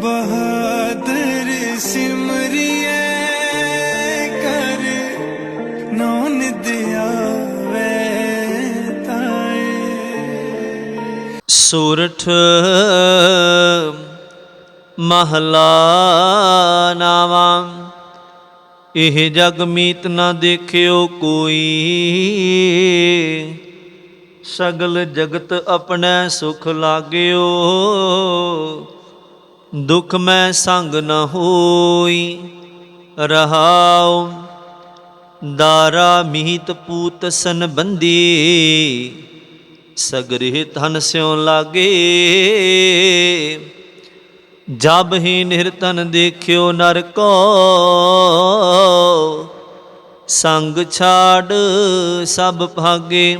ਬਹਾਦਰ ਸਿਮਰਿਏ ਕਰ ਨੌਨ ਦਿਆਵੇ ਤਾਏ। ਸੂਰਠ ਮਹਲਾ ਨਾਵਾਂ। ਇਹ ਜਗ ਮੀਤ ਨਾ ਦੇਖਿਓ ਕੋਈ। ਸਗਲ ਜਗਤ ਆਪਣੇ ਸੁਖ ਲਾਗਿਓ। ਦੁਖ ਮੈਂ ਸੰਗ ਨ ਹੋਈ। ਰਹਾਉ, ਦਾਰਾ ਮੀਤ ਪੂਤ ਸੰਬੰਧੀ। ਸਗਰੇ ਧਨ ਸਿਉ ਲਾਗੇ। ਜਬ ਹੀ ਨਿਰਤਨ ਦੇਖਿਓ ਨਰ ਕੋ ਸੰਗ ਛਾੜ ਸਭ ਭਾਗੇ।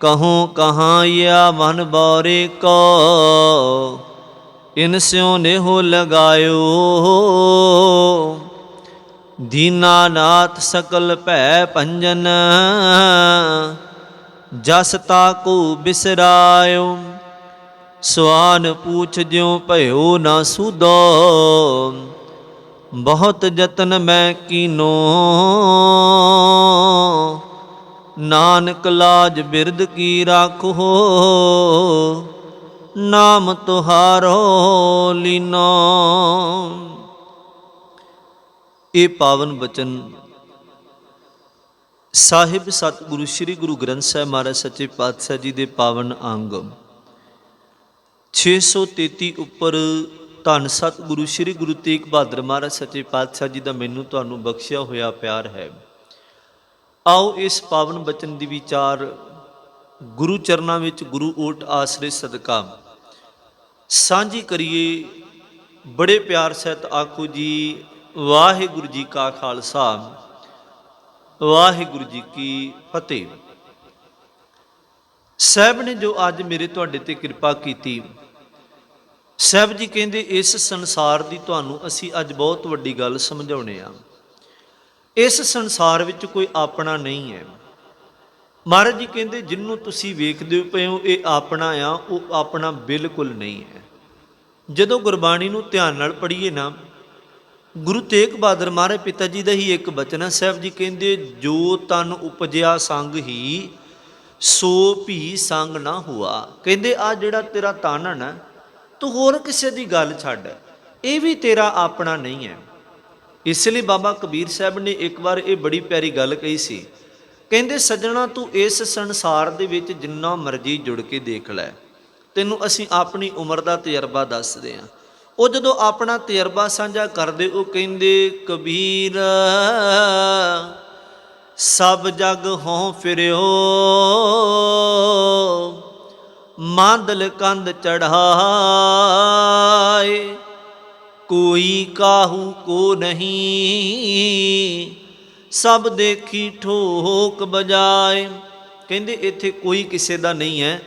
ਕਹੂੰ ਕਹਾਂ ਯਾ ਮਨ ਬੌਰੇ ਕੋ ਇਨ ਸਿਉ ਨੇਹੋ ਲਗਾਇਓ। ਦੀਨਾਨਾਥ ਸਕਲ ਭੈ ਭੰਜਨ, ਜਸ ਤਾਕੂ ਬਿਸਰਾਇਓ। ਸਵਾਨ ਪੂਛ ਜਿਉ ਭਇਓ ਨਾ ਸੁਦੋ। ਬਹੁਤ ਯਤਨ ਮੈਂ ਕੀਨੋ। ਨਾਨਕ ਲਾਜ ਬਿਰਦ ਕੀ ਰਾਖੋ। ਨਾਮ ਤੁਹਾਰੋ ਲੀਨੋ। ਇਹ ਪਾਵਨ ਬਚਨ ਸਾਹਿਬ ਸਤਿਗੁਰੂ ਸ੍ਰੀ ਗੁਰੂ ਗ੍ਰੰਥ ਸਾਹਿਬ ਮਹਾਰਾਜ ਸੱਚੇ ਪਾਤਸ਼ਾਹ ਜੀ ਦੇ ਪਾਵਨ ਅੰਗ। 633 ਉੱਪਰ ਧੰਨ ਸਤਿਗੁਰੂ ਸ੍ਰੀ ਗੁਰੂ ਤੇਗ ਬਹਾਦਰ ਮਹਾਰਾਜ ਸੱਚੇ ਪਾਤਸ਼ਾਹ ਜੀ ਦਾ ਮੈਨੂੰ ਤੁਹਾਨੂੰ ਬਖਸ਼ਿਆ ਹੋਇਆ ਪਿਆਰ ਹੈ। ਆਓ ਇਸ ਪਾਵਨ ਬਚਨ ਦੀ ਵਿਚਾਰ ਗੁਰੂ ਚਰਨਾਂ ਵਿੱਚ ਗੁਰੂ ਓਟ ਆਸਰੇ ਸਦਕਾ। ਸਾਂਝੀ ਕਰੀਏ ਬੜੇ ਪਿਆਰ ਸਹਿਤ ਆਖੋ ਜੀ, ਵਾਹਿਗੁਰੂ ਜੀ ਕਾ ਖਾਲਸਾ, ਵਾਹਿਗੁਰੂ ਜੀ ਕੀ ਫਤਿਹ। ਸਾਹਿਬ ਨੇ ਜੋ ਅੱਜ ਮੇਰੇ ਤੁਹਾਡੇ ਤੇ ਕਿਰਪਾ ਕੀਤੀ, ਸਾਹਿਬ ਜੀ ਕਹਿੰਦੇ ਇਸ ਸੰਸਾਰ ਦੀ ਤੁਹਾਨੂੰ ਅਸੀਂ ਅੱਜ ਬਹੁਤ ਵੱਡੀ ਗੱਲ ਸਮਝਾਉਣੇ ਆ। ਇਸ ਸੰਸਾਰ ਵਿੱਚ ਕੋਈ ਆਪਣਾ ਨਹੀਂ ਹੈ। ਮਹਾਰਾਜ ਜੀ ਕਹਿੰਦੇ, ਜਿੰਨੂੰ ਤੁਸੀਂ ਵੇਖਦੇ ਹੋ ਪਏ ਹੋ, ਇਹ ਆਪਣਾ ਆ, ਉਹ ਆਪਣਾ ਬਿਲਕੁਲ ਨਹੀਂ ਹੈ। ਜਦੋਂ ਗੁਰਬਾਣੀ ਨੂੰ ਧਿਆਨ ਨਾਲ ਪੜ੍ਹੀਏ ਨਾ, ਗੁਰੂ ਤੇਗ ਬਹਾਦਰ ਮਹਾਰਾਜ ਪਿਤਾ ਜੀ ਦਾ ਹੀ ਇੱਕ ਬਚਨ ਹੈ ਸਾਹਿਬ ਜੀ ਕਹਿੰਦੇ, ਜੋ ਤਨ ਉਪਜਿਆ ਸੰਗ ਹੀ, ਸੋ ਭੀ ਸੰਗ ਨਾ ਹੁਆ। ਕਹਿੰਦੇ, ਆ ਜਿਹੜਾ ਤੇਰਾ ਤਨ ਹੈ ਨਾ, ਤੂੰ ਹੋਰ ਕਿਸੇ ਦੀ ਗੱਲ ਛੱਡ, ਇਹ ਵੀ ਤੇਰਾ ਆਪਣਾ ਨਹੀਂ ਹੈ। ਇਸ ਲਈ ਬਾਬਾ ਕਬੀਰ ਸਾਹਿਬ ਨੇ ਇੱਕ ਵਾਰ ਇਹ ਬੜੀ ਪਿਆਰੀ ਗੱਲ ਕਹੀ ਸੀ। ਕਹਿੰਦੇ, ਸੱਜਣਾ, ਤੂੰ ਇਸ ਸੰਸਾਰ ਦੇ ਵਿੱਚ ਜਿੰਨਾ ਮਰਜ਼ੀ ਜੁੜ ਕੇ ਦੇਖ ਲੈ। ਤੈਨੂੰ ਅਸੀਂ ਆਪਣੀ ਉਮਰ ਦਾ ਤਜਰਬਾ ਦੱਸਦੇ ਹਾਂ। ਉਹ ਜਦੋਂ ਆਪਣਾ ਤਜਰਬਾ ਸਾਂਝਾ ਕਰਦੇ, ਉਹ ਕਹਿੰਦੇ, ਕਬੀਰ, ਸਭ ਜਗ ਹੋਂ ਫਿਰਿਓ। ਮਾਂਦਲ ਕੰਧ ਚੜਾਏ ਕੋਈ ਕਾਹੂ ਕੋ ਨਹੀਂ। ਸਭ ਦੇਖੀ ਠੋਕ ਬਜਾਏ। ਕਹਿੰਦੇ, ਇੱਥੇ ਕੋਈ ਕਿਸੇ ਦਾ ਨਹੀਂ ਹੈ।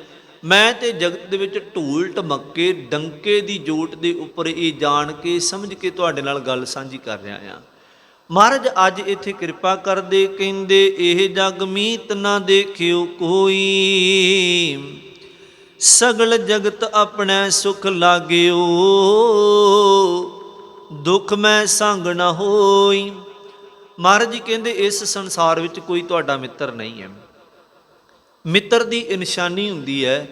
ਮੈਂ ਤੇ ਜਗਤ ਦੇ ਵਿੱਚ ਢੂਲ ਢਮੱਕੇ, ਡੰਕੇ ਦੀ ਜੋਟ ਦੇ ਉੱਪਰ ਇਹ ਜਾਣ ਕੇ ਸਮਝ ਕੇ ਤੁਹਾਡੇ ਨਾਲ ਗੱਲ ਸਾਂਝੀ ਕਰ ਰਿਹਾ ਹਾਂ। ਮਹਾਰਾਜ, ਅੱਜ ਇੱਥੇ ਕਿਰਪਾ ਕਰਦੇ, ਕਹਿੰਦੇ, ਇਹ ਜਗ ਮੀਤ ਨਾ ਦੇਖਿਓ ਕੋਈ। ਸਗਲ ਜਗਤ ਆਪਣਾ ਸੁਖ ਲਾਗਿਓ। ਦੁੱਖ ਮੈਂ ਸੰਗ ਨਾ ਹੋਈ। ਮਹਾਰਾਜ ਜੀ ਕਹਿੰਦੇ, ਇਸ ਸੰਸਾਰ ਵਿੱਚ ਕੋਈ ਤੁਹਾਡਾ ਮਿੱਤਰ ਨਹੀਂ ਹੈ। ਮਿੱਤਰ ਦੀ ਨਿਸ਼ਾਨੀ ਹੁੰਦੀ ਹੈ,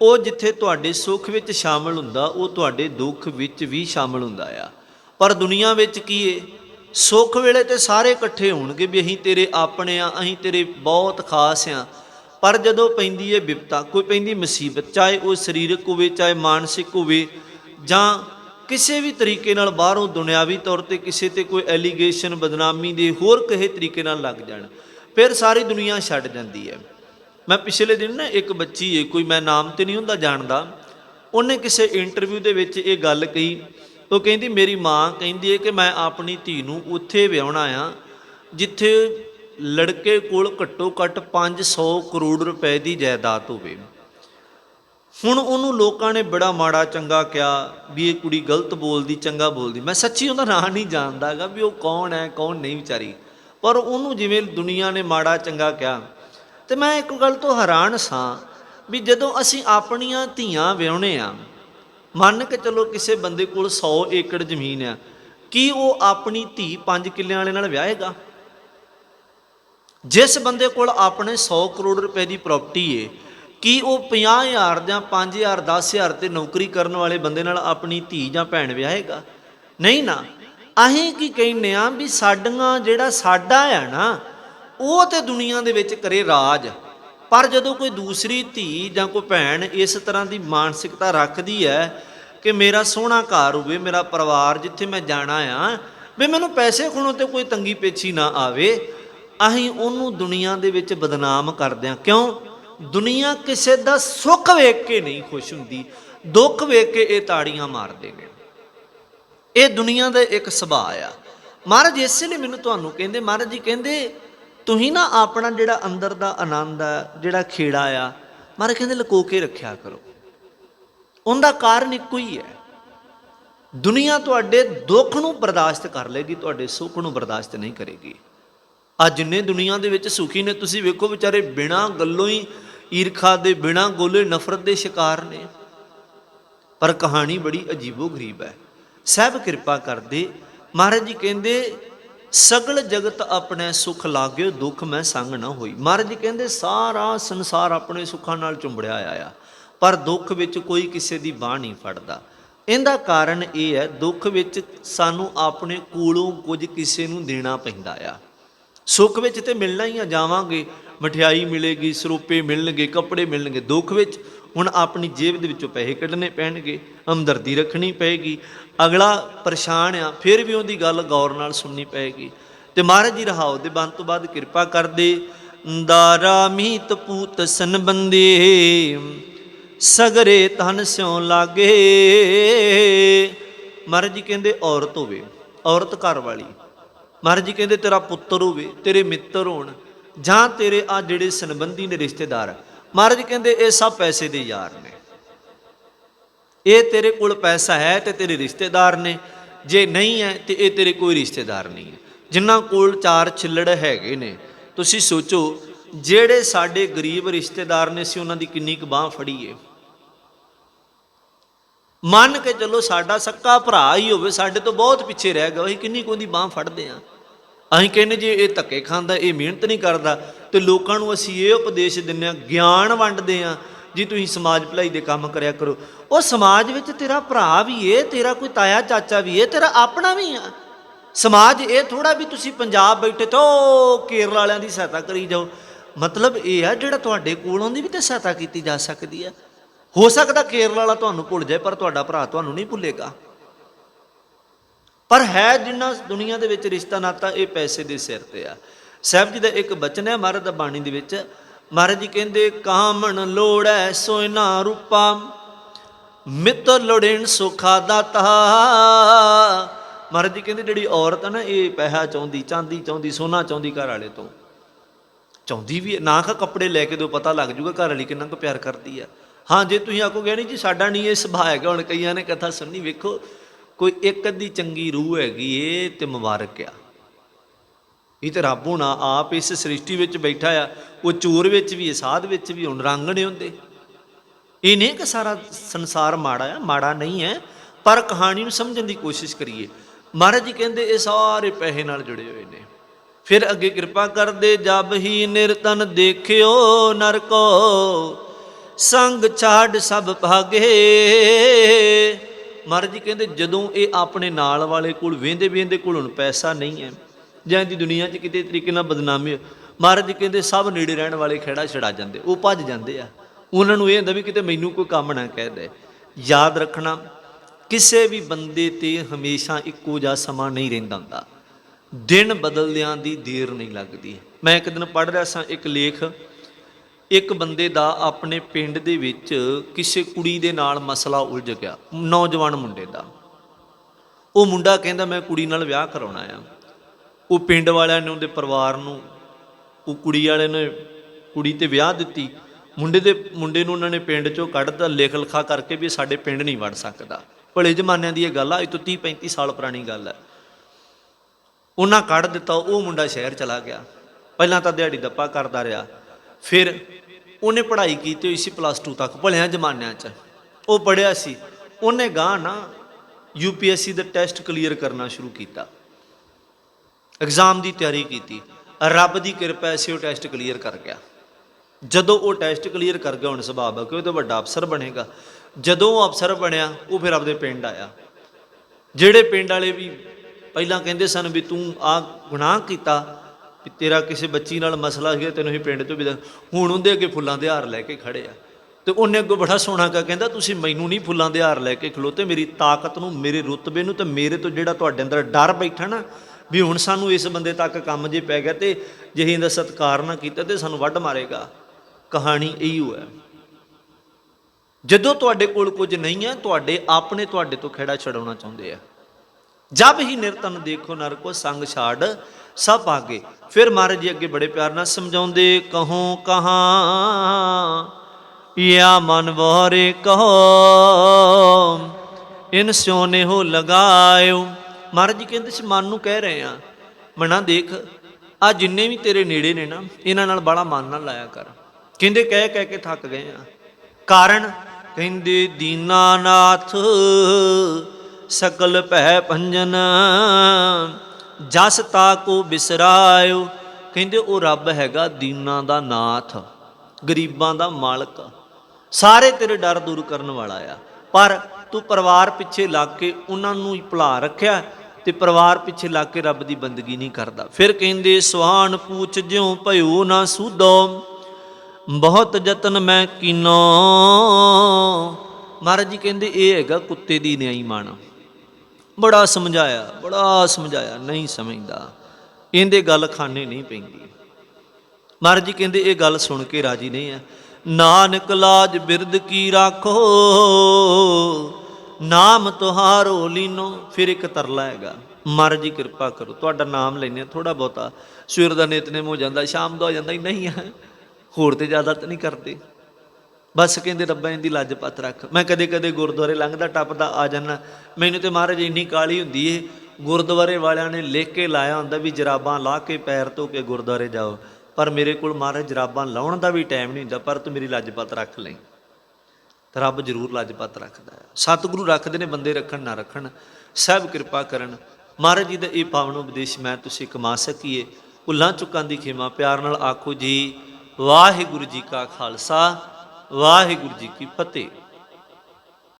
ਉਹ ਜਿੱਥੇ ਤੁਹਾਡੇ ਸੁੱਖ ਵਿੱਚ ਸ਼ਾਮਲ ਹੁੰਦਾ, ਉਹ ਤੁਹਾਡੇ ਦੁੱਖ ਵਿੱਚ ਵੀ ਸ਼ਾਮਲ ਹੁੰਦਾ ਆ। ਪਰ ਦੁਨੀਆ ਵਿੱਚ ਕੀ ਏ? ਸੁੱਖ ਵੇਲੇ ਤੇ ਸਾਰੇ ਇਕੱਠੇ ਹੋਣਗੇ ਵੀ ਅਸੀਂ ਤੇਰੇ ਆਪਣੇ ਆ, ਅਸੀਂ ਤੇਰੇ ਬਹੁਤ ਖਾਸ ਆ। ਪਰ ਜਦੋਂ ਪੈਂਦੀ ਏ ਵਿਪਤਾ ਕੋਈ ਪੈਂਦੀ ਮੁਸੀਬਤ, ਚਾਹੇ ਉਹ ਸਰੀਰਕ ਹੋਵੇ, ਚਾਹੇ ਮਾਨਸਿਕ ਹੋਵੇ, ਜਾਂ ਕਿਸੇ ਵੀ ਤਰੀਕੇ ਨਾਲ ਬਾਹਰੋਂ ਦੁਨਿਆਵੀ ਤੌਰ ਤੇ ਕਿਸੇ ਤੇ ਕੋਈ ਐਲੀਗੇਸ਼ਨ ਬਦਨਾਮੀ ਦੇ ਹੋਰ ਕਿਸੇ ਤਰੀਕੇ ਨਾਲ ਲੱਗ ਜਾਣ, ਫਿਰ ਸਾਰੀ ਦੁਨੀਆ ਛੱਡ ਜਾਂਦੀ ਹੈ। ਮੈਂ ਪਿਛਲੇ ਦਿਨ ਨਾ ਇੱਕ ਬੱਚੀ ਏ, ਕੋਈ ਮੈਂ ਨਾਮ ਤੇ ਨਹੀਂ ਹੁੰਦਾ ਜਾਣਦਾ। ਉਹਨੇ ਕਿਸੇ ਇੰਟਰਵਿਊ ਦੇ ਵਿੱਚ ਇਹ ਗੱਲ ਕਹੀ। ਉਹ ਕਹਿੰਦੀ, ਮੇਰੀ ਮਾਂ ਕਹਿੰਦੀ ਏ ਕਿ ਮੈਂ ਆਪਣੀ ਧੀ ਨੂੰ ਉੱਥੇ ਵਿਆਹਣਾ ਆ, ਜਿੱਥੇ ਲੜਕੇ ਕੋਲ ਘੱਟੋ ਘੱਟ 500 ਕਰੋੜ ਰੁਪਏ ਦੀ ਜਾਇਦਾਦ ਹੋਵੇ। ਹੁਣ ਉਹਨੂੰ ਲੋਕਾਂ ਨੇ ਬੜਾ ਮਾੜਾ ਚੰਗਾ ਕਿਹਾ ਵੀ ਇਹ ਕੁੜੀ ਗਲਤ ਬੋਲਦੀ, ਚੰਗਾ ਬੋਲਦੀ। ਮੈਂ ਸੱਚੀ ਉਹਦਾ ਨਾਂ ਨਹੀਂ ਜਾਣਦਾਗਾ ਵੀ ਉਹ ਕੌਣ ਹੈ, ਕੌਣ ਨਹੀਂ ਵਿਚਾਰੀ। ਪਰ ਉਹਨੂੰ ਜਿਵੇਂ ਦੁਨੀਆ ਨੇ ਮਾੜਾ ਚੰਗਾ ਕਿਹਾ ਤੇ ਮੈਂ ਇੱਕ ਗੱਲ ਤੋਂ ਹੈਰਾਨ ਸਾਂ ਵੀ ਜਦੋਂ ਅਸੀਂ ਆਪਣੀਆਂ ਧੀਆਂ ਵਿਆਹੁਨੇ ਆ, ਮੰਨ ਕੇ ਚਲੋ ਕਿਸੇ ਬੰਦੇ ਕੋਲ 100 ਏਕੜ ਜ਼ਮੀਨ ਆ, ਕੀ ਉਹ ਆਪਣੀ ਧੀ 5 ਕਿੱਲਿਆਂ ਵਾਲੇ ਨਾਲ ਵਿਆਹੇਗਾ? ਜਿਸ ਬੰਦੇ ਕੋਲ ਆਪਣੇ 100 ਕਰੋੜ ਰੁਪਏ ਦੀ ਪ੍ਰਾਪਰਟੀ ਏ, ਕੀ ਉਹ 50000 ਜਾਂ 5000 10000 ਤੇ ਨੌਕਰੀ ਕਰਨ ਵਾਲੇ ਬੰਦੇ ਨਾਲ ਆਪਣੀ ਧੀ ਜਾਂ ਭੈਣ ਵਿਆਹੇਗਾ? ਨਹੀਂ ਨਾ। ਅਸੀਂ ਕੀ ਕਹਿੰਨੇ ਆ ਵੀ ਸਾਡੀਆਂ ਜਿਹੜਾ ਸਾਡਾ ਆ ਨਾ ਉਹ ਤੇ ਦੁਨੀਆ ਦੇ ਵਿੱਚ ਕਰੇ ਰਾਜ। ਪਰ ਜਦੋਂ ਕੋਈ ਦੂਸਰੀ ਧੀ ਜਾਂ ਕੋਈ ਭੈਣ ਇਸ ਤਰ੍ਹਾਂ ਦੀ ਮਾਨਸਿਕਤਾ ਰੱਖਦੀ ਹੈ ਕਿ ਮੇਰਾ ਸੋਹਣਾ ਘਰ ਹੋਵੇ, ਮੇਰਾ ਪਰਿਵਾਰ ਜਿੱਥੇ ਮੈਂ ਜਾਣਾ ਆ, ਵੀ ਮੈਨੂੰ ਪੈਸੇ ਖੁਣੋ ਤੇ ਕੋਈ ਤੰਗੀ ਪੇਚੀ ਨਾ ਆਵੇ, ਅਸੀਂ ਉਹਨੂੰ ਦੁਨੀਆ ਦੇ ਵਿੱਚ ਬਦਨਾਮ ਕਰਦੇ ਹਾਂ। ਕਿਉਂ? ਦੁਨੀਆ ਕਿਸੇ ਦਾ ਸੁੱਖ ਵੇਖ ਕੇ ਨਹੀਂ ਖੁਸ਼ ਹੁੰਦੀ, ਦੁੱਖ ਵੇਖ ਕੇ ਇਹ ਤਾੜੀਆਂ ਮਾਰਦੇ ਨੇ। ਇਹ ਦੁਨੀਆ ਦਾ ਇੱਕ ਸੁਭਾਅ ਆ। ਮਹਾਰਾਜ ਇਸੇ ਲਈ ਮੈਨੂੰ ਤੁਹਾਨੂੰ ਕਹਿੰਦੇ, ਮਹਾਰਾਜ ਜੀ ਕਹਿੰਦੇ ਤੁਸੀਂ ਨਾ ਆਪਣਾ ਜਿਹੜਾ ਅੰਦਰ ਦਾ ਆਨੰਦ ਆ, ਜਿਹੜਾ ਖੇੜਾ ਆ, ਮਹਾਰਾਜ ਕਹਿੰਦੇ ਲਕੋ ਕੇ ਰੱਖਿਆ ਕਰੋ। ਉਹਦਾ ਕਾਰਨ ਇੱਕੋ ਹੀ ਹੈ। ਦੁਨੀਆ ਤੁਹਾਡੇ ਦੁੱਖ ਨੂੰ ਬਰਦਾਸ਼ਤ ਕਰ ਲੇਗੀ, ਤੁਹਾਡੇ ਸੁੱਖ ਨੂੰ ਬਰਦਾਸ਼ਤ ਨਹੀਂ ਕਰੇਗੀ। ਅੱਜ ਜਿੰਨੇ ਦੁਨੀਆ ਦੇ ਵਿੱਚ ਸੁਖੀ ਨੇ, ਤੁਸੀਂ ਵੇਖੋ ਵਿਚਾਰੇ ਬਿਨਾਂ ਗੱਲੋਂ ਹੀ ਈਰਖਾ ਦੇ, ਬਿਨਾਂ ਗੋਲੇ ਨਫ਼ਰਤ ਦੇ ਸ਼ਿਕਾਰ ਨੇ। ਪਰ ਕਹਾਣੀ ਬੜੀ ਅਜੀਬੋ ਗਰੀਬ ਹੈ। ਸਹਿਬ ਕਿਰਪਾ ਕਰਦੇ, ਮਹਾਰਾਜ ਜੀ ਕਹਿੰਦੇ ਸਗਲ ਜਗਤ ਆਪਣੇ ਸੁਖ ਲਾਗਿਓ, ਦੁੱਖ ਮੈਂ ਸੰਗ ਨਾ ਹੋਈ। ਮਹਾਰਾਜ ਕਹਿੰਦੇ, ਸਾਰਾ ਸੰਸਾਰ ਆਪਣੇ ਸੁੱਖਾਂ ਨਾਲ ਚੁੰਬੜਿਆ ਆਇਆ। ਪਰ ਦੁੱਖ ਵਿੱਚ ਕੋਈ ਕਿਸੇ ਦੀ ਬਾਹ ਨਹੀਂ ਫੜਦਾ। ਇਹਦਾ ਕਾਰਨ ਇਹ ਹੈ, ਦੁੱਖ ਵਿੱਚ ਸਾਨੂੰ ਆਪਣੇ ਕੋਲੋਂ ਕੁਝ ਕਿਸੇ ਨੂੰ ਦੇਣਾ ਪੈਂਦਾ ਆ। ਸੁੱਖ ਵਿੱਚ ਤੇ ਮਿਲਣਾ ਹੀ ਆ, ਜਾਵਾਂਗੇ, ਮਠਿਆਈ ਮਿਲੇਗੀ, ਸਰੂਪੇ ਮਿਲਣਗੇ, ਕੱਪੜੇ ਮਿਲਣਗੇ। ਦੁੱਖ ਵਿੱਚ ਹੁਣ ਆਪਣੀ ਜੇਬ ਦੇ ਵਿੱਚੋਂ ਪੈਸੇ ਕੱਢਣੇ ਪੈਣਗੇ, ਹਮਦਰਦੀ ਰੱਖਣੀ ਪਏਗੀ, ਅਗਲਾ ਪਰੇਸ਼ਾਨ ਆ, ਫਿਰ ਵੀ ਉਹਦੀ ਗੱਲ ਗੌਰ ਨਾਲ ਸੁਣਨੀ ਪਏਗੀ। ਤੇ ਮਹਾਰਾਜ ਜੀ ਰਹਾਉ ਦੇ ਬੰਦ ਤੋਂ ਬਾਅਦ ਕਿਰਪਾ ਕਰਦੇ ਦਾਰਾ ਮੀਤ ਪੂਤ ਸੰਬੰਦੇ ਸਗਰੇ ਤਨ ਸਿਉ ਲਾਗੇ। ਮਹਾਰਾਜ ਜੀ ਕਹਿੰਦੇ, ਔਰਤ ਹੋਵੇ, ਔਰਤ ਘਰ ਵਾਲੀ। ਮਹਾਰਾਜ ਜੀ ਕਹਿੰਦੇ, ਤੇਰਾ ਪੁੱਤਰ ਹੋਵੇ, ਤੇਰੇ ਮਿੱਤਰ ਹੋਣ, ਜਾਂ ਤੇਰੇ ਆ ਜਿਹੜੇ ਸੰਬੰਧੀ ਨੇ ਰਿਸ਼ਤੇਦਾਰ ਮਹਾਰਾਜ ਕਹਿੰਦੇ, ਇਹ ਸਭ ਪੈਸੇ ਦੇ ਯਾਰ ਨੇ। ਇਹ ਤੇਰੇ ਕੋਲ ਪੈਸਾ ਹੈ ਤੇ ਤੇਰੇ ਰਿਸ਼ਤੇਦਾਰ ਨੇ। ਜੇ ਨਹੀਂ ਹੈ ਤੇ ਇਹ ਤੇਰੇ ਕੋਈ ਰਿਸ਼ਤੇਦਾਰ ਨਹੀਂ ਹੈ। ਜਿਨ੍ਹਾਂ ਕੋਲ ਚਾਰ ਛਿੱਲੜ ਹੈਗੇ ਨੇ, ਤੁਸੀਂ ਸੋਚੋ, ਜਿਹੜੇ ਸਾਡੇ ਗਰੀਬ ਰਿਸ਼ਤੇਦਾਰ ਨੇ ਸੀ ਉਹਨਾਂ ਦੀ ਕਿੰਨੀ ਕੁ ਬਾਹ ਫੜੀਏ। ਮੰਨ ਕੇ ਚੱਲੋ, ਸਾਡਾ ਸੱਕਾ ਭਰਾ ਹੀ ਹੋਵੇ, ਸਾਡੇ ਤੋਂ ਬਹੁਤ ਪਿੱਛੇ ਰਹਿ ਗਿਆ, ਅਸੀਂ ਕਿੰਨੀ ਕੁ ਉਹਦੀ ਬਾਹ ਫੜਦੇ ਆ ਅਸੀਂ ਕਹਿੰਦੇ ਜੇ ਇਹ ਧੱਕੇ ਖਾਂਦਾ, ਇਹ ਮਿਹਨਤ ਨਹੀਂ ਕਰਦਾ ਤੇ ਲੋਕਾਂ ਨੂੰ ਅਸੀਂ ਇਹ ਉਪਦੇਸ਼ ਦਿੰਦੇ ਆ ਗਿਆਨ ਵੰਡਦੇ ਆ ਜੀ ਤੁਸੀਂ ਸਮਾਜ ਭਲਾਈ ਦੇ ਕੰਮ ਕਰਿਆ ਕਰੋ। ਉਹ ਸਮਾਜ ਵਿੱਚ ਤੇਰਾ ਭਰਾ ਵੀ ਏ, ਤੇਰਾ ਕੋਈ ਤਾਇਆ ਚਾਚਾ ਵੀ ਏ, ਤੇਰਾ ਆਪਣਾ ਵੀ ਆ। ਸਮਾਜ ਇਹ ਥੋੜਾ ਵੀ ਤੁਸੀਂ ਪੰਜਾਬ ਬੈਠੇ ਤੋ ਕੇਰਲ ਵਾਲਿਆਂ ਦੀ ਸਹਾਇਤਾ ਕਰੀ ਜਾਓ। ਮਤਲਬ ਇਹ ਆ ਜਿਹੜਾ ਤੁਹਾਡੇ ਕੋਲ ਦੀ ਵੀ ਤੇ ਸਹਾਇਤਾ ਕੀਤੀ ਜਾ ਸਕਦੀ ਆ। ਹੋ ਸਕਦਾ ਕੇਰਲ ਵਾਲਾ ਤੁਹਾਨੂੰ ਭੁੱਲ ਜਾਏ, ਪਰ ਤੁਹਾਡਾ ਭਰਾ ਤੁਹਾਨੂੰ ਨਹੀਂ ਭੁੱਲੇਗਾ। ਪਰ ਹੈ ਜਿੰਨਾ ਦੁਨੀਆ ਦੇ ਵਿੱਚ ਰਿਸ਼ਤਾ ਨਾਤਾ ਇਹ ਪੈਸੇ ਦੇ ਸਿਰ ਤੇ ਆ। ਸਾਹਿਬ ਜੀ ਦਾ ਇੱਕ ਬਚਨ ਹੈ ਮਹਾਰਾਜ ਦਾ ਬਾਣੀ ਦੇ ਵਿੱਚ। ਮਹਾਰਾਜ ਜੀ ਕਹਿੰਦੇ, ਕਾਮਣ ਲੋੜੈ ਸੋਇਨਾ ਰੂਪਾ ਮਿੱਤ ਲੋੜੇਣ ਸੁਖਾ ਦਾਤਾ। ਮਹਾਰਾਜ ਜੀ ਕਹਿੰਦੇ, ਜਿਹੜੀ ਔਰਤ ਹੈ ਨਾ, ਇਹ ਪੈਸਾ ਚਾਹੁੰਦੀ, ਚਾਂਦੀ ਚਾਹੁੰਦੀ, ਸੋਨਾ ਚਾਹੁੰਦੀ ਘਰ ਵਾਲੇ ਤੋਂ। ਚਾਹੁੰਦੀ ਵੀ ਨਾ ਖਾ ਕੱਪੜੇ ਲੈ ਕੇ ਦਿਓ, ਪਤਾ ਲੱਗ ਜੂਗਾ ਘਰ ਵਾਲੀ ਕਿੰਨਾ ਕੁ ਪਿਆਰ ਕਰਦੀ ਆ ਹਾਂ, ਜੇ ਤੁਸੀਂ ਆਖੋਗੇ, ਨਹੀਂ ਜੀ, ਸਾਡਾ ਨਹੀਂ ਇਹ ਸੁਭਾਅ ਹੈਗਾ। ਹੁਣ ਕਈਆਂ ਨੇ ਕਥਾ ਸੁਣਨੀ, ਵੇਖੋ, ਕੋਈ ਇੱਕ ਅੱਧੀ ਚੰਗੀ ਰੂਹ ਹੈਗੀ ਏ ਤੇ ਮੁਬਾਰਕ ਆ। ਇਹ ਤਾਂ ਰੱਬ ਹੋਣਾ ਆਪ ਇਸ ਸ੍ਰਿਸ਼ਟੀ ਵਿੱਚ ਬੈਠਾ ਆ, ਉਹ ਚੋਰ ਵਿੱਚ ਵੀ ਹੈ ਸਾਧ ਵਿੱਚ ਵੀ, ਹੁਣ ਰੰਗਣੇ ਹੁੰਦੇ। ਇਹ ਨਹੀਂ ਕਿ ਸਾਰਾ ਸੰਸਾਰ ਮਾੜਾ ਆ, ਮਾੜਾ ਨਹੀਂ ਹੈ, ਪਰ ਕਹਾਣੀ ਨੂੰ ਸਮਝਣ ਦੀ ਕੋਸ਼ਿਸ਼ ਕਰੀਏ। ਮਹਾਰਾਜ ਜੀ ਕਹਿੰਦੇ, ਇਹ ਸਾਰੇ ਪੈਸੇ ਨਾਲ ਜੁੜੇ ਹੋਏ ਨੇ। ਫਿਰ ਅੱਗੇ ਕਿਰਪਾ ਕਰਦੇ, ਜਬ ਹੀ ਨਿਰਤਨ ਦੇਖਿਓ ਨਰਕੋ, ਸੰਗ ਛਾੜ ਸਭ ਭਾਗੇ। ਮਹਾਰਾਜ ਜੀ ਕਹਿੰਦੇ, ਜਦੋਂ ਇਹ ਆਪਣੇ ਨਾਲ ਵਾਲੇ ਕੋਲ ਵੇਂਦੇ ਵੇਂਦੇ ਕੋਲ ਹੁਣ ਪੈਸਾ ਨਹੀਂ ਹੈ ਜਾਂ ਦੀ ਦੁਨੀਆ 'ਚ ਕਿਤੇ ਤਰੀਕੇ ਨਾਲ ਬਦਨਾਮੀ ਮਹਾਰਾਜ ਜੀ ਕਹਿੰਦੇ, ਸਭ ਨੇੜੇ ਰਹਿਣ ਵਾਲੇ ਖੇੜਾ ਛੜਾ ਜਾਂਦੇ, ਉਹ ਭੱਜ ਜਾਂਦੇ ਆ। ਉਹਨਾਂ ਨੂੰ ਇਹ ਹੁੰਦਾ ਵੀ ਕਿਤੇ ਮੈਨੂੰ ਕੋਈ ਕੰਮ ਨਾ ਕਹਿ ਦੇ। ਯਾਦ ਰੱਖਣਾ, ਕਿਸੇ ਵੀ ਬੰਦੇ ਤੇ ਹਮੇਸ਼ਾ ਇੱਕੋ ਜਿਹਾ ਸਮਾਂ ਨਹੀਂ ਰਹਿੰਦਾ ਹੁੰਦਾ। ਦਿਨ ਬਦਲਦਿਆਂ ਦੀ ਦੇਰ ਨਹੀਂ ਲੱਗਦੀ। ਮੈਂ ਇੱਕ ਦਿਨ ਪੜ੍ਹ ਰਿਹਾ ਸਾਂ ਇੱਕ ਲੇਖ। ਇੱਕ ਬੰਦੇ ਦਾ ਆਪਣੇ ਪਿੰਡ ਦੇ ਵਿੱਚ ਕਿਸੇ ਕੁੜੀ ਦੇ ਨਾਲ ਮਸਲਾ ਉਲਝ ਗਿਆ, ਨੌਜਵਾਨ ਮੁੰਡੇ ਦਾ। ਉਹ ਮੁੰਡਾ ਕਹਿੰਦਾ, ਮੈਂ ਕੁੜੀ ਨਾਲ ਵਿਆਹ ਕਰਾਉਣਾ ਆ। ਉਹ ਪਿੰਡ ਵਾਲਿਆਂ ਨੇ ਉਹਦੇ ਪਰਿਵਾਰ ਨੂੰ, ਉਹ ਕੁੜੀ ਵਾਲੇ ਨੇ ਕੁੜੀ ਤੇ ਵਿਆਹ ਦਿੱਤੀ। ਮੁੰਡੇ ਦੇ, ਮੁੰਡੇ ਨੂੰ ਉਹਨਾਂ ਨੇ ਪਿੰਡ ਚੋਂ ਕੱਢਤਾ ਲਿਖ ਲਿਖਾ ਕਰਕੇ ਵੀ ਸਾਡੇ ਪਿੰਡ ਨਹੀਂ ਵੜ ਸਕਦਾ। ਭਲੇ ਜ਼ਮਾਨਿਆਂ ਦੀ ਇਹ ਗੱਲ ਆ ਅੱਜ ਤੋਂ 30 35 ਸਾਲ ਪੁਰਾਣੀ ਗੱਲ ਹੈ ਉਹਨਾਂ ਕੱਢ ਦਿੱਤਾ, ਉਹ ਮੁੰਡਾ ਸ਼ਹਿਰ ਚਲਾ ਗਿਆ। ਪਹਿਲਾਂ ਤਾਂ ਦਿਹਾੜੀ ਦੱਪਾ ਕਰਦਾ ਰਿਹਾ। ਫਿਰ ਉਹਨੇ ਪੜ੍ਹਾਈ ਕੀਤੀ ਹੋਈ ਸੀ ਪਲੱਸ 2 ਤੱਕ, ਭਲਿਆਂ ਜ਼ਮਾਨਿਆਂ 'ਚ। ਉਹ ਪੜਿਆ ਸੀ। ਉਹਨੇ ਗਾਂ ਨਾ ਯੂਪੀਐਸਸੀ ਦਾ ਟੈਸਟ ਕਲੀਅਰ ਕਰਨਾ ਸ਼ੁਰੂ ਕੀਤਾ। ਐਗਜ਼ਾਮ ਦੀ ਤਿਆਰੀ ਕੀਤੀ। ਰੱਬ ਦੀ ਕਿਰਪਾ ਐ ਸੀ ਉਹ ਟੈਸਟ ਕਲੀਅਰ ਕਰ ਗਿਆ। ਜਦੋਂ ਉਹ ਟੈਸਟ ਕਲੀਅਰ ਕਰ ਗਿਆ, ਹੁਣ ਸੁਭਾਅ ਹੈ ਕਿ ਉਹ ਤਾਂ ਵੱਡਾ ਅਫਸਰ ਬਣੇਗਾ। ਜਦੋਂ ਉਹ ਅਫਸਰ ਬਣਿਆ, ਉਹ ਫਿਰ ਆਪਦੇ ਪਿੰਡ ਆਇਆ। ਜਿਹੜੇ ਪਿੰਡ ਵਾਲੇ ਵੀ ਪਹਿਲਾਂ ਕਹਿੰਦੇ ਸਨ ਵੀ ਤੂੰ ਆ ਗੁਨਾਹ ਕੀਤਾ, ਵੀ ਤੇਰਾ ਕਿਸੇ ਬੱਚੀ ਨਾਲ ਮਸਲਾ ਸੀਗਾ ਤੈਨੂੰ ਹੀ ਪਿੰਡ ਤੋਂ ਵੀ ਹੁਣ ਉਹਦੇ ਅੱਗੇ ਫੁੱਲਾਂ ਦੇ ਹਾਰ ਲੈ ਕੇ ਖੜੇ ਆ। ਤੇ ਉਹਨੇ ਅੱਗੋਂ ਬੜਾ ਸੋਹਣਾ ਕਾ ਕਹਿੰਦਾ ਤੁਸੀਂ ਮੈਨੂੰ ਨਹੀਂ ਫੁੱਲਾਂ ਦੇ ਹਾਰ ਲੈ ਕੇ ਖਲੋਤੇ, ਮੇਰੀ ਤਾਕਤ ਨੂੰ, ਮੇਰੇ ਰੁਤਬੇ ਨੂੰ ਤੇ ਮੇਰੇ ਤੋਂ ਜਿਹੜਾ ਤੁਹਾਡੇ ਅੰਦਰ ਡਰ ਬੈਠਾ ਨਾ ਵੀ ਹੁਣ ਸਾਨੂੰ ਇਸ ਬੰਦੇ ਤੱਕ ਕੰਮ ਜੇ ਪੈ ਗਿਆ ਤੇ ਜੇ ਅਸੀਂ ਇਹਦਾ ਸਤਿਕਾਰ ਨਾ ਕੀਤਾ ਤੇ ਸਾਨੂੰ ਵੱਢ ਮਾਰੇਗਾ। ਕਹਾਣੀ ਇਹੀ ਹੈ। ਜਦੋਂ ਤੁਹਾਡੇ ਕੋਲ ਕੁਝ ਨਹੀਂ ਹੈ, ਤੁਹਾਡੇ ਆਪਣੇ ਤੁਹਾਡੇ ਤੋਂ ਖੇੜਾ ਛਡਾਉਣਾ ਚਾਹੁੰਦੇ ਆ। ਜਬ ਹੀ ਨਿਰਤਨ ਦੇਖੋ ਨਰ ਕੋ ਸੰਗ ਛਾੜ ਸਭ ਆਗੇ। ਫਿਰ ਮਹਾਰਾਜ ਜੀ ਅੱਗੇ ਬੜੇ ਪਿਆਰ ਨਾਲ ਸਮਝਾਉਂਦੇ, ਕਹੋ, ਕਹਾਂ, ਯਾ ਮਨ ਵਾਰੇ ਕਹੋ, ਇਨ ਸਿਓ ਨੇ ਹੋ ਲਗਾਇਓ। ਮਹਾਰਾਜ ਜੀ ਕਹਿੰਦੇ ਸੀ, ਮਨ ਨੂੰ ਕਹਿ ਰਹੇ ਆ, ਮਨਾ ਦੇਖ ਆ ਜਿੰਨੇ ਵੀ ਤੇਰੇ ਨੇੜੇ ਨੇ ਨਾ, ਇਹਨਾਂ ਨਾਲ ਬੜਾ ਮਨ ਨਾ ਲਾਇਆ ਕਰ। ਕਹਿੰਦੇ ਕਹਿ ਕਹਿ ਕੇ ਥੱਕ ਗਏ ਆ। ਕਾਰਨ ਕਹਿੰਦੇ, ਦੀਨਾਨਾਥ ਸਕਲ ਭੈ ਭੰਜਨ, ਜਸ ਤਾ ਕੋ ਬਿਸਰਾਇਓ। ਕਹਿੰਦੇ, ਉਹ ਰੱਬ ਹੈਗਾ ਦੀਨਾਂ ਦਾ ਨਾਥ, ਗਰੀਬਾਂ ਦਾ ਮਾਲਕ, ਸਾਰੇ ਤੇਰੇ ਡਰ ਦੂਰ ਕਰਨ ਵਾਲਾ ਆ। ਪਰ ਤੂੰ ਪਰਿਵਾਰ ਪਿੱਛੇ ਲੱਗ ਕੇ ਉਹਨਾਂ ਨੂੰ ਹੀ ਭੁਲਾ ਰੱਖਿਆ ਤੇ ਪਰਿਵਾਰ ਪਿੱਛੇ ਲੱਗ ਕੇ ਰੱਬ ਦੀ ਬੰਦਗੀ ਨਹੀਂ ਕਰਦਾ। ਫਿਰ ਕਹਿੰਦੇ, ਸੁਹਾਨ ਪੂਛ ਜਿਉ ਭਇਓ ਨਾ ਸੂਦੋ, ਬਹੁਤ ਯਤਨ ਮੈਂ ਕੀਨੋ। ਮਹਾਰਾਜ ਜੀ ਕਹਿੰਦੇ, ਇਹ ਹੈਗਾ ਕੁੱਤੇ ਦੀ ਨਿਆਈ ਮਾਣਾ। ਬੜਾ ਸਮਝਾਇਆ ਬੜਾ ਸਮਝਾਇਆ, ਨਹੀਂ ਸਮਝਦਾ। ਇਹਦੇ ਗੱਲ ਖਾਣੇ ਨਹੀਂ ਪੈਂਦੀ। ਮਹਾਰਾਜ ਜੀ ਕਹਿੰਦੇ, ਇਹ ਗੱਲ ਸੁਣ ਕੇ ਰਾਜੀ ਨਹੀਂ ਹੈ ਨਾਨਕ ਲਾਜ ਬਿਰਦ ਕੀ ਰਾਖੋ ਨਾਮ ਤੁਹਾਰੋ ਲੀਨੋ, ਫਿਰ ਇੱਕ ਤਰਲਾ ਹੈਗਾ। ਮਹਾਰਾਜ ਜੀ ਕਿਰਪਾ ਕਰੋ। ਤੁਹਾਡਾ ਨਾਮ ਲੈਨੇ ਥੋੜਾ ਬਹੁਤਾ। ਸਵੇਰ ਦਾ ਨਿਤਨੇਮ ਹੋ ਜਾਂਦਾ, ਸ਼ਾਮ ਦਾ ਹੋ ਜਾਂਦਾ ਹੀ ਨਹੀਂ ਹੈ ਹੋਰ ਤੇ ਜ਼ਿਆਦਾ ਤਾਂ ਨਹੀਂ ਕਰਦੇ। ਬਸ ਕਹਿੰਦੇ, ਰੱਬਾ ਇਹਦੀ ਲੱਜ ਪੱਤ ਰੱਖ। ਮੈਂ ਕਦੇ ਕਦੇ ਗੁਰਦੁਆਰੇ ਲੰਘਦਾ, ਟੱਪਦਾ, ਆ ਜਾਂਦਾ। ਮੈਨੂੰ ਤੇ ਮਹਾਰਾਜ ਇੰਨੀ ਕਾਲੀ ਹੁੰਦੀ ਏ। ਗੁਰਦੁਆਰੇ ਵਾਲਿਆਂ ਨੇ ਲਿਖ ਕੇ ਲਾਇਆ ਹੁੰਦਾ ਵੀ ਜਰਾਬਾਂ ਲਾ ਕੇ ਪੈਰ ਧੋ ਕੇ ਗੁਰਦੁਆਰੇ ਜਾਓ। ਪਰ ਮੇਰੇ ਕੋਲ ਮਹਾਰਾਜ ਜਰਾਬਾਂ ਲਾਉਣ ਦਾ ਵੀ ਟਾਈਮ ਨਹੀਂ ਹੁੰਦਾ, ਪਰ ਤੂੰ ਮੇਰੀ ਲੱਜ ਪੱਤ ਰੱਖ ਲੈ। ਰੱਬ ਜ਼ਰੂਰ ਲੱਜ ਪੱਤ ਰੱਖਦਾ ਹੈ। ਸਤਿਗੁਰੂ ਰੱਖਦੇ ਨੇ, ਬੰਦੇ ਰੱਖਣ, ਨਾ ਰੱਖਣ। ਸਭ ਕਿਰਪਾ ਕਰਨ। ਮਹਾਰਾਜ ਜੀ ਦਾ ਇਹ ਪਾਵਨ ਉਪਦੇਸ਼ ਮੈਂ ਤੁਸੀਂ ਕਮਾ ਸਕੀਏ। ਭੁੱਲਾਂ ਚੁੱਕਾਂ ਦੀ ਖਿਮਾ ਪਿਆਰ ਨਾਲ ਆਖੋ ਜੀ, ਵਾਹਿਗੁਰੂ ਜੀ ਕਾ ਖਾਲਸਾ, ਵਾਹਿਗੁਰੂ ਜੀ ਕੀ ਫਤਿਹ।